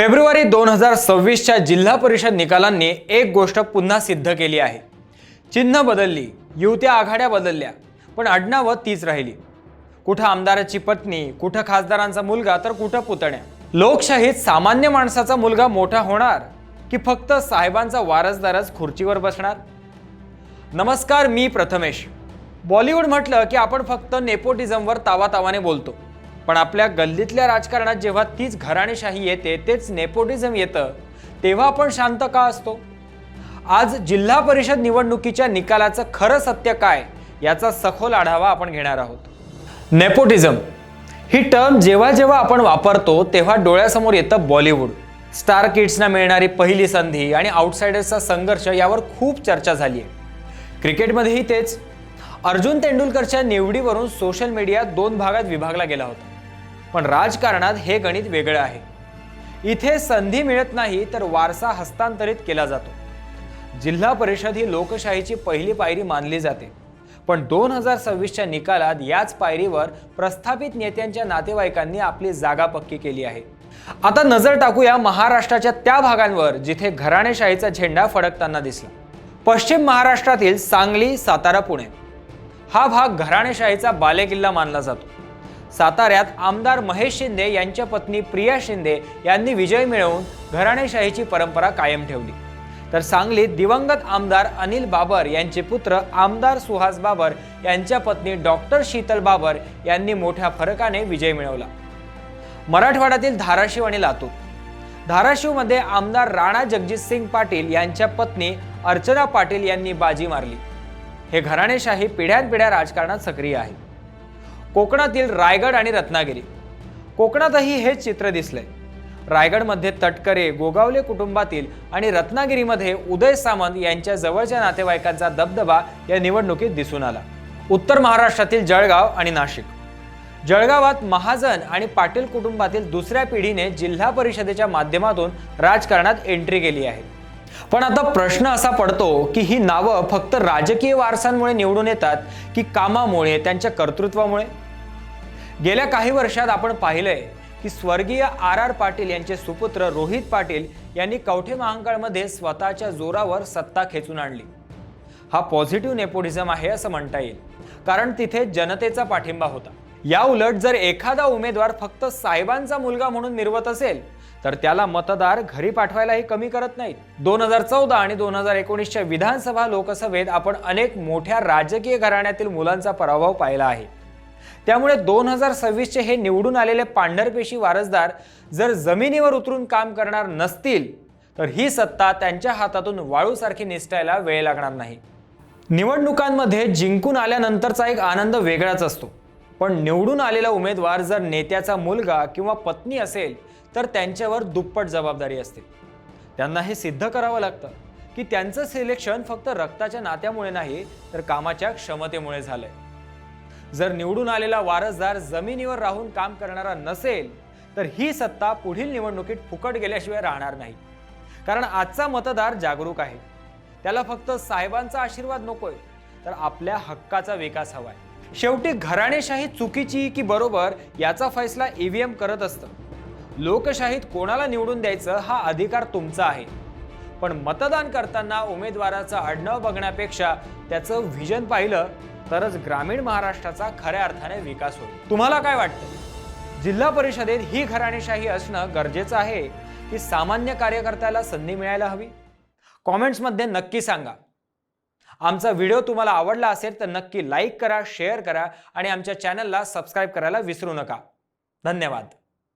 February दोन हजार सव्वीसच्या जिल्हा परिषद निकालांनी एक गोष्ट पुन्हा सिद्ध केली आहे. चिन्ह बदलली युवत्या आघाड्या बदलल्या पण आडनावं तीच राहिली. कुठं आमदाराची पत्नी कुठं खासदारांचा मुलगा तर कुठं पुतण्या? लोकशाहीत सामान्य माणसाचा मुलगा मोठा होणार की फक्त साहेबांचा वारसदारच खुर्चीवर बसणार? नमस्कार मी प्रथमेश. बॉलिवूड म्हटलं की आपण फक्त नेपोटिझमवर तावातावाने बोलतो. पण आपल्या गल्लीतल्या राजकारणात जेव्हा तीच घराणेशाही येते तेच नेपोटिझम येतं तेव्हा आपण शांत का असतो? आज जिल्हा परिषद निवडणुकीच्या निकालाचं खरं सत्य काय याचा सखोल आढावा आपण घेणार आहोत. नेपोटिझम ही टर्म जेव्हा जेव्हा आपण वापरतो तेव्हा डोळ्यासमोर येतं बॉलिवूड. स्टार किड्सना मिळणारी पहिली संधी आणि आउटसायडर्सचा संघर्ष यावर खूप चर्चा झाली आहे क्रिकेटमध्येही तेच. अर्जुन तेंडुलकरच्या निवडीवरून सोशल मीडिया दोन भागात विभागला गेला होता. पण राजकारणात हे गणित वेगळं आहे. इथे संधी मिळत नाही तर वारसा हस्तांतरित केला जातो. जिल्हा परिषद ही लोकशाहीची पहिली पायरी मानली जाते. पण दोन हजार सव्वीसच्या निकालात याच पायरीवर प्रस्थापित नेत्यांच्या नातेवाईकांनी आपली जागा पक्की केली आहे. आता नजर टाकूया महाराष्ट्राच्या त्या भागांवर जिथे घराणेशाहीचा झेंडा फडकताना दिसला. पश्चिम महाराष्ट्रातील सांगली सातारा पुणे. हा भाग घराणेशाहीचा बालेकिल्ला मानला जातो. साताऱ्यात आमदार महेश शिंदे यांच्या पत्नी प्रिया शिंदे यांनी विजय मिळवून घराणेशाहीची परंपरा कायम ठेवली. तर सांगलीत दिवंगत आमदार अनिल बाबर यांचे पुत्र आमदार सुहास बाबर यांच्या पत्नी डॉक्टर शीतल बाबर यांनी मोठ्या फरकाने विजय मिळवला. मराठवाड्यातील धाराशिव आणि लातूर. धाराशिवमध्ये आमदार राणा जगजितसिंग पाटील यांच्या पत्नी अर्चना पाटील यांनी बाजी मारली. हे घराणेशाही पिढ्यानपिढ्या राजकारणात सक्रिय आहे. कोकणातील रायगड आणि रत्नागिरी. कोकणातही हेच चित्र दिसलंय. रायगडमध्ये तटकरे गोगावले कुटुंबातील आणि रत्नागिरीमध्ये उदय सामंत यांच्या जवळच्या नातेवाईकांचा दबदबा या निवडणुकीत दिसून आला. उत्तर महाराष्ट्रातील जळगाव आणि नाशिक. जळगावात महाजन आणि पाटील कुटुंबातील दुसऱ्या पिढीने जिल्हा परिषदेच्या माध्यमातून राजकारणात एंट्री केली आहे. पण आता प्रश्न असा पडतो की ही नावं फक्त राजकीय वारसांमुळे निवडून येतात की कामामुळे त्यांच्या कर्तृत्वामुळे? गेल्या काही वर्षात आपण पाहिलंय की स्वर्गीय आर आर पाटील यांचे सुपुत्र रोहित पाटील यांनी कवठे महांकाळमध्ये स्वतःच्या जोरावर सत्ता खेचून आणली. हा पॉझिटिव्ह नेपोटिझम आहे असं म्हणता येईल कारण तिथे जनतेचा पाठिंबा होता. या उलट जर एखादा उमेदवार फक्त साहेबांचा मुलगा म्हणून निर्वत असेल तर त्याला मतदार घरी पाठवायलाही कमी करत नाहीत. दोन हजार चौदा आणि दोन हजार एकोणीसच्या विधानसभा लोकसभेत आपण अनेक मोठ्या राजकीय घराण्यातील मुलांचा पराभव पाहिला आहे. त्यामुळे दोन हजार सव्वीसचे हे निवडून आलेले पांढरपेशी वारसदार जर जमिनीवर उतरून काम करणार नसतील तर ही सत्ता त्यांच्या हातातून वाळूसारखी निसटायला वेळ लागणार नाही. निवडणुकांमध्ये जिंकून आल्यानंतरचा एक आनंद वेगळाच असतो. पण निवडून आलेला उमेदवार जर नेत्याचा मुलगा किंवा पत्नी असेल तर त्यांच्यावर दुप्पट जबाबदारी असते. त्यांना हे सिद्ध करावं लागतं की त्यांचं सिलेक्शन फक्त रक्ताच्या नात्यामुळे नाही तर कामाच्या क्षमतेमुळे झालंय. जर निवडून आलेला वारसदार जमिनीवर राहून काम करणारा नसेल तर ही सत्ता पुढील निवडणुकीत फुकट गेल्याशिवाय राहणार नाही. कारण आजचा मतदार जागरूक आहे. त्याला फक्त साहेबांचा आशीर्वाद नकोय तर आपल्या हक्काचा विकास हवाय. शेवटी घराणेशाही चुकीची की बरोबर याचा फैसला ईव्हीएम करत असतं. लोकशाहीत कोणाला निवडून द्यायचं हा अधिकार तुमचा आहे. पण मतदान करताना उमेदवाराचं आडनाव बघण्यापेक्षा त्याचं व्हिजन पाहिलं तरच ग्रामीण महाराष्ट्राचा खऱ्या अर्थाने विकास होईल. तुम्हाला काय वाटतं? जिल्हा परिषदेत ही घराणेशाही असणं गरजेचं आहे की सामान्य कार्यकर्त्याला संधी मिळायला हवी? कॉमेंट्समध्ये नक्की सांगा. आमचा व्हिडिओ तुम्हाला आवडला असेल तर नक्की लाईक करा शेअर करा आणि आमच्या चॅनलला सबस्क्राईब करायला विसरू नका. धन्यवाद.